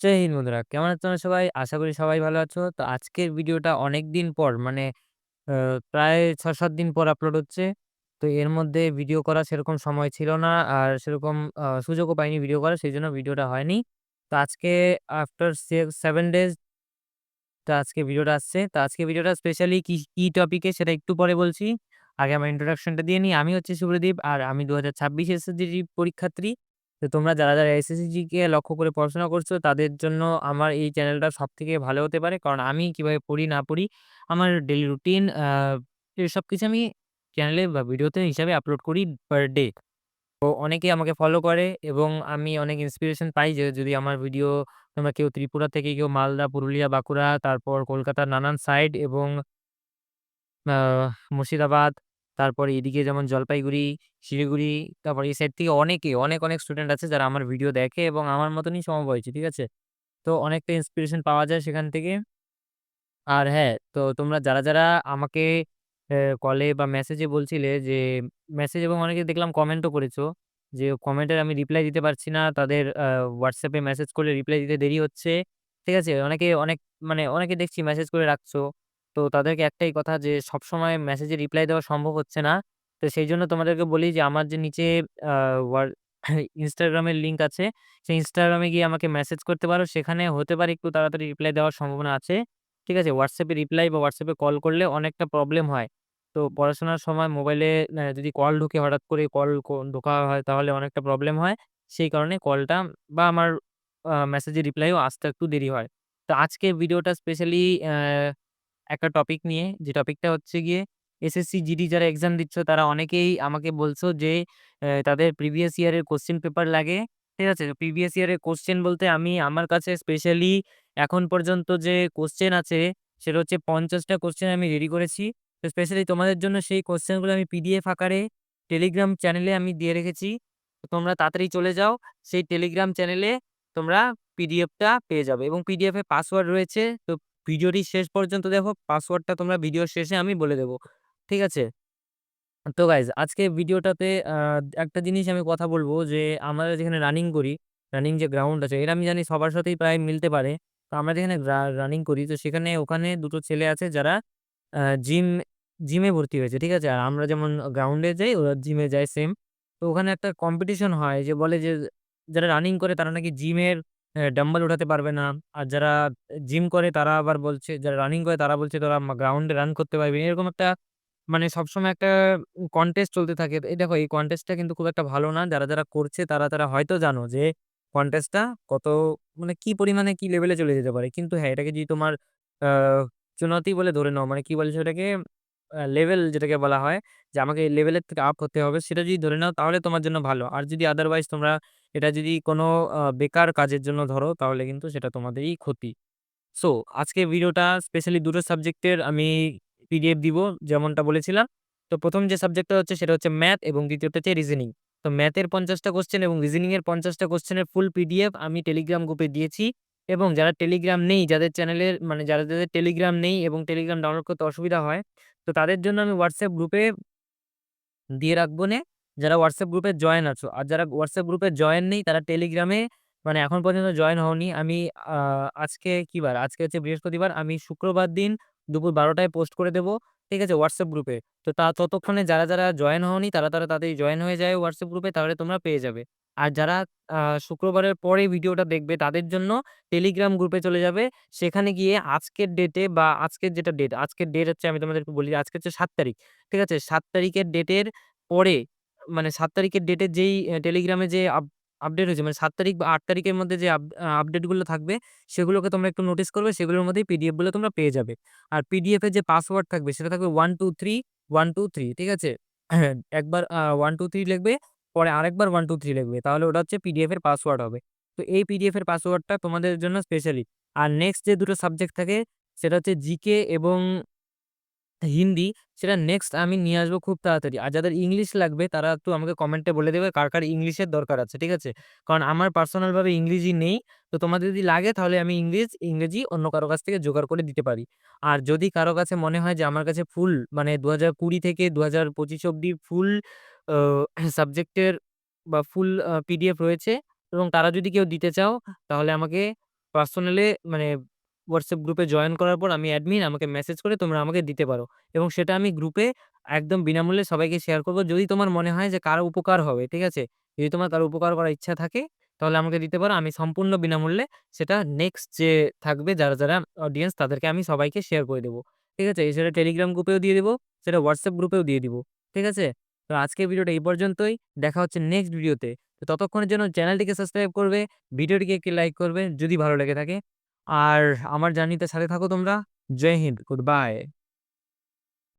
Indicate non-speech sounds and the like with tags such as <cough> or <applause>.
জয় হিন্দ বন্ধুরা। কেমন আছো তোমরা সবাই? আশা করি সবাই ভালো আছো। তো আজকের ভিডিওটা অনেক দিন পর মানে প্রায় ৬-৭ দিন পর আপলোড হচ্ছে। তো এর মধ্যে ভিডিও করার সেরকম সময় ছিল না। আর সেরকম সুযোগও পাইনি ভিডিও করা সেই জন্য ভিডিওটা হয়নি। তো আজকে আফটার সে 7 ডেজ তো আজকে ভিডিওটা আসছে। তো আজকে ভিডিওটা স্পেশালি কি, কি টপিকে সেটা একটু পরে বলছি। আগে আমার ইন্ট্রোডাকশনটা দিয়ে নিই। আমি হচ্ছি শুভ্রদীপ আর আমি দু ২০২৬ এসএসসি পরীক্ষার্থী। তো তোমরা যারা, যারা এসএসসি কে লক্ষ্য করে পড়াশোনা করছ তাদের জন্য আমার এই চ্যানেলটা সবথেকে ভালো হতে পারে। কারণ আমি কীভাবে পড়ি না পড়ি, আমার ডেইলি রুটিন এসব কিছু আমি চ্যানেলে বা ভিডিওতে হিসাবে আপলোড করি পার ডে। তো অনেকেই আমাকে ফলো করে এবং আমি অনেক ইন্সপিরেশন পাই যে যদি আমার ভিডিও তোমরা কেউ ত্রিপুরা থেকে, কেউ মালদা, পুরুলিয়া, বাঁকুড়া, তারপর কলকাতার নানান সাইড এবং মুর্শিদাবাদ, তারপরে এদিকে যেমন জলপাইগুড়ি, শিলিগুড়ি, তারপর এই সাইড থেকে অনেকে অনেক, অনেক স্টুডেন্ট আছে যারা আমার ভিডিও দেখে এবং আমার মতনই সমবয়সী, ঠিক আছে? তো অনেকটা ইন্সপিরেশন পাওয়া যায় সেখান থেকে। আর হ্যাঁ, তো তোমরা যারা, যারা আমাকে কলে বা মেসেজে বলছিলে যে মেসেজ এবং অনেকে দেখলাম কমেন্টও করেছ যে কমেন্টের আমি রিপ্লাই দিতে পারছি না। তাদের এ মেসেজ করলে রিপ্লাই দিতে দেরি হচ্ছে। ঠিক আছে? অনেকে অনেক মানে অনেকে দেখছি মেসেজ করে রাখছো। তো তাদেরকে একটাই কথা যে, সবসময় মেসেজে রিপ্লাই দেওয়া সম্ভব হচ্ছে না। তো সেইজন্য তোমাদেরকে বলি যে, আমার যে নিচে <coughs> Instagram এর লিঙ্ক আছে। সেই এ গিয়ে আমাকে মেসেজ করতে পারো। সেখানে হতে পারে একটু তাড়াতাড়ি রিপ্লাই দেওয়ার সম্ভাবনা আছে। ঠিক আছে? এ রিপ্লাই বা এ কল করলে অনেকটা প্রবলেম হয়। তো পড়াশোনার সময় মোবাইলে যদি কল ঢুকে হঠাৎ করে কল ঢোকা হয় তাহলে অনেকটা প্রবলেম হয়। সেই কারণে কলটা বা আমার মেসেজের রিপ্লাইও আসতে একটু দেরি হয়। তো আজকে ভিডিওটা স্পেশালি একটা টপিক নিয়ে যে টপিকটা হচ্ছে গিয়ে এসএসসি, জিডি যারা এক্সাম দিচ্ছ তারা অনেকেই আমাকে বলছো যে তাদের প্রিভিয়াস ইয়ারের কোয়েশ্চেন পেপার লাগে। ঠিক আছে? প্রিভিয়াস ইয়ারের কোয়েশ্চেন বলতে আমি আমার কাছে স্পেশালি এখন পর্যন্ত যে কোয়েশ্চেন আছে সেটা হচ্ছে ৫০ টা কোয়েশ্চেন আমি রেডি করেছি। তো স্পেশালি তোমাদের জন্য সেই কোয়েশ্চেনগুলো আমি পিডিএফ আকারে টেলিগ্রাম চ্যানেলে আমি দিয়ে রেখেছি। তোমরা তাড়াতাড়ি চলে যাও। সেই টেলিগ্রাম চ্যানেলে তোমরা পিডিএফটা পেয়ে যাবে এবং পিডিএফ পাসওয়ার্ড রয়েছে। তো ভিডিওটি শেষ পর্যন্ত দেখো। পাসওয়ার্ডটা তোমরা ভিডিওর শেষে আমি বলে দেব। ঠিক আছে? তো গাইস আজকে ভিডিওটাতে একটা জিনিস আমি কথা বলব যে আমরা যেখানে রানিং করি, রানিং যে গ্রাউন্ড আছে এটা আমি জানি সবার সাথেই প্রায় মিলতে পারে। তো আমরা যেখানে রানিং করি তো সেখানে ওখানে দুটো ছেলে আছে যারা জিম জিমে ভর্তি হয়েছে। ঠিক আছে? আর আমরা যেমন গ্রাউন্ডে যাই ওরা জিমে যায় সেম। তো ওখানে একটা কম্পিটিশন হয় যে বলে যে যারা রানিং করে তারা নাকি জিমের অ্যা ডাম্বেল উঠাতে পারবে না। আর যারা জিম করে তারা আবার বলছে যারা রানিং করে তারা বলছে তোরা গ্রাউন্ডে রান করতে পারবি। এরকম একটা মানে সবসময় একটা কনটেস্ট চলতে থাকে। এই দেখো এই কনটেস্টটা কিন্তু খুব একটা ভালো না। যারা, যারা করছে তারা, তারা হয়তো জানো যে কনটেস্টটা কত মানে কি পরিমাণে কি লেভেলে চলে যেতে পারে। কিন্তু হ্যাঁ, এটাকে যদি তোমার চুনৌতি বলে ধরে নাও মানে কি বলে সেটাকে লেভেল যেটাকে বলা হয় যে আমাকে এই লেভেলের থেকে আপ হতে হবে সেটা যদি ধরে নাও তাহলে তোমার জন্য ভালো। আর যদি আদারওয়াইজ তোমরা এটা যদি কোনো বেকার কাজের জন্য ধরো তাহলে কিন্তু সেটা তোমাদেরই ক্ষতি। সো আজকে ভিডিওটা স্পেশালি দুটো সাবজেক্টের আমি পিডিএফ দিব যেমনটা বলেছিলাম। তো ১ম যে সাবজেক্টটা হচ্ছে সেটা হচ্ছে ম্যাথ এবং দ্বিতীয়টা হচ্ছে রিজনিং। তো ম্যাথের ৫০ টা কোয়েশ্চেন এবং রিজনিং এর ৫০ টা কোয়েশ্চেনের ফুল পিডিএফ আমি টেলিগ্রাম গ্রুপে দিয়েছি এবং যারা টেলিগ্রাম নেই, যাদের চ্যানেলের মানে যারা, যাদের টেলিগ্রাম নেই এবং টেলিগ্রাম ডাউনলোড করতে অসুবিধা হয়, তো তাদের জন্য আমি হোয়াটসঅ্যাপ গ্রুপে দিয়ে রাখব নে, যারা হোয়াটসঅ্যাপ গ্রুপে জয়েন আছো। আর যারা হোয়াটসঅ্যাপ গ্রুপে জয়েন নেই তারা টেলিগ্রামে মানে এখন পর্যন্ত জয়েন হওনি। আমি আজকে কি বার? আজকে হচ্ছে বৃহস্পতিবার। আমি শুক্রবার দিন দুপুর বারোটায় পোস্ট করে দেব। ঠিক আছে? হোয়াটসঅ্যাপ গ্রুপে। তো তা ততক্ষণে যারা, যারা জয়েন হওনি তারা, তারা তাড়াতাড়ি জয়েন হয়ে যায় WhatsApp গ্রুপে তাহলে তোমরা পেয়ে যাবে। আর যারা শুক্রবারের পরে ভিডিওটা দেখবে তাদের জন্য টেলিগ্রাম গ্রুপে চলে যাবে। সেখানে গিয়ে আজকের ডেটে বা আজকের যেটা ডেট, আজকের ডেট হচ্ছে আমি তোমাদেরকে বলি আজকে হচ্ছে ৭ তারিখ। ঠিক আছে? ৭ তারিখের ডেটের পরে মানে ৭ তারিখের ডেটের যেই টেলিগ্রামে যে আপ আপডেট হয়েছে মানে ৭ তারিখ বা ৮ তারিখের মধ্যে যে আপ আ আপডেট থাকবে সেগুলোকে তোমরা একটু নোটিস করবে। সেগুলোর মধ্যেই পিডিএফগুলো তোমরা পেয়ে যাবে। আর পিডিএফের যে পাসওয়ার্ড থাকবে সেটা থাকবে 123 123 ঠিক আছে? <clears throat> একবার আ 123 লিখবে, পরে আরেকবার 123 লিখবে। তাহলে ওটা হচ্ছে পিডিএফের পাসওয়ার্ড হবে। তো এই পিডিএফের পাসওয়ার্ডটা তোমাদের জন্য স্পেশালি। আর নেক্সট যে দুটো সাবজেক্ট থাকে সেটা হচ্ছে জিকে এবং হিন্দি সেটা নেক্সট আমি নিয়ে আসব খুব তাড়াতাড়ি। আর যাদের ইংলিশ লাগবে তারা একটু আমাকে কমেন্টে বলে দেবে কার, কার ইংলিশের দরকার আছে। ঠিক আছে? কারণ আমার পার্সোনালভাবে ইংরেজি নেই। তো তোমাদের যদি লাগে তাহলে আমি ইংলিশ ইংরেজি অন্য কারও কাছ থেকে জোগাড় করে দিতে পারি। আর যদি কারও কাছে মনে হয় যে আমার কাছে ফুল মানে ২০২০ থেকে ২০২৫ অব্দি ফুল সাবজেক্টের বা ফুল পিডিএফ রয়েছে এবং তারা যদি কেউ দিতে চাও তাহলে আমাকে পার্সোনালি মানে WhatsApp গ্রুপে জয়েন করার পর আমি অ্যাডমিন আমাকে মেসেজ করে তোমরা আমাকে দিতে পারো এবং সেটা আমি গ্রুপে একদম বিনামূল্যে সবাইকে শেয়ার করব। যদি তোমার মনে হয় যে কারও উপকার হবে, ঠিক আছে? যদি তোমার কারও উপকার করার ইচ্ছা থাকে তাহলে আমাকে দিতে পারো। আমি সম্পূর্ণ বিনামূল্যে সেটা নেক্সট যে থাকবে যারা, যারা অডিয়েন্স তাদেরকে আমি সবাইকে শেয়ার করে দেব। ঠিক আছে? সেটা টেলিগ্রাম গ্রুপেও দিয়ে দিব, সেটা WhatsApp গ্রুপেও দিয়ে দিব। ঠিক আছে? তো আজকের ভিডিওটা এই পর্যন্তই। দেখা হচ্ছে নেক্সট ভিডিওতে। তো ততক্ষণের জন্য চ্যানেলটিকে সাবস্ক্রাইব করবে, ভিডিওটিকে একটি লাইক করবে যদি ভালো লেগে থাকে। আর আমার জার্নিতে সাথে থাকো তোমরা। Jai Hind, good bye.